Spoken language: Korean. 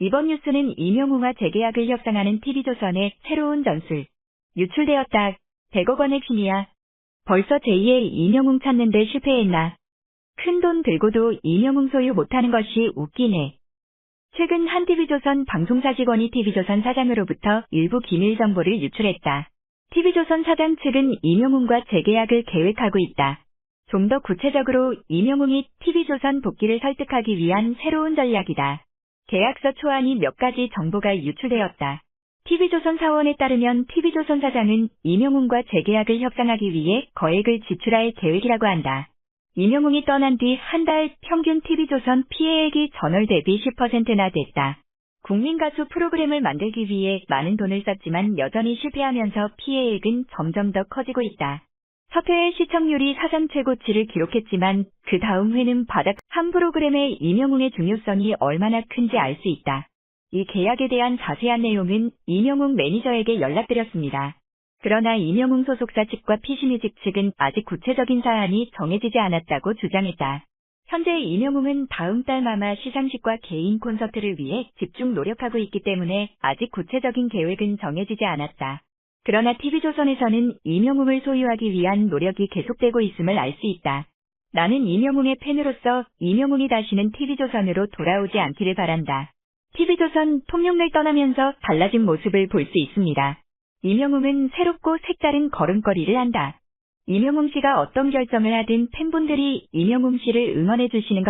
이번 뉴스는 이명웅과 재계약을 협상하는 TV조선의 새로운 전술. 유출되었다. 100억 원의 신이야. 벌써 제2의 이명웅 찾는데 실패했나. 큰 돈 들고도 이명웅 소유 못하는 것이 웃기네. 최근 한 TV조선 방송사 직원이 TV조선 사장으로부터 일부 기밀 정보를 유출했다. TV조선 사장 측은 이명웅과 재계약을 계획하고 있다. 좀 더 구체적으로 이명웅이 TV조선 복귀를 설득하기 위한 새로운 전략이다. 계약서 초안이 몇 가지 정보가 유출되었다. TV조선 사원에 따르면 TV조선 사장은 이명웅과 재계약을 협상하기 위해 거액을 지출할 계획이라고 한다. 이명웅이 떠난 뒤 한 달 평균 TV조선 피해액이 전월 대비 10%나 됐다. 국민가수 프로그램을 만들기 위해 많은 돈을 썼지만 여전히 실패하면서 피해액은 점점 더 커지고 있다. 첫 회의 시청률이 사상 최고치를 기록했지만 그 다음 회는 바닥 한 프로그램의 이명웅의 중요성이 얼마나 큰지 알 수 있다. 이 계약에 대한 자세한 내용은 이명웅 매니저에게 연락드렸습니다. 그러나 이명웅 소속사 측과 피시뮤직 측은 아직 구체적인 사안이 정해지지 않았다고 주장했다. 현재 이명웅은 다음 달 마마 시상식과 개인 콘서트를 위해 집중 노력하고 있기 때문에 아직 구체적인 계획은 정해지지 않았다. 그러나 TV조선에서는 이명웅을 소유하기 위한 노력이 계속되고 있음을 알 수 있다. 나는 이명웅의 팬으로서 이명웅이 다시는 TV조선으로 돌아오지 않기를 바란다. TV조선 통영을 떠나면서 달라진 모습을 볼 수 있습니다. 이명웅은 새롭고 색다른 걸음걸이를 한다. 이명웅 씨가 어떤 결정을 하든 팬분들이 이명웅 씨를 응원해 주시는 것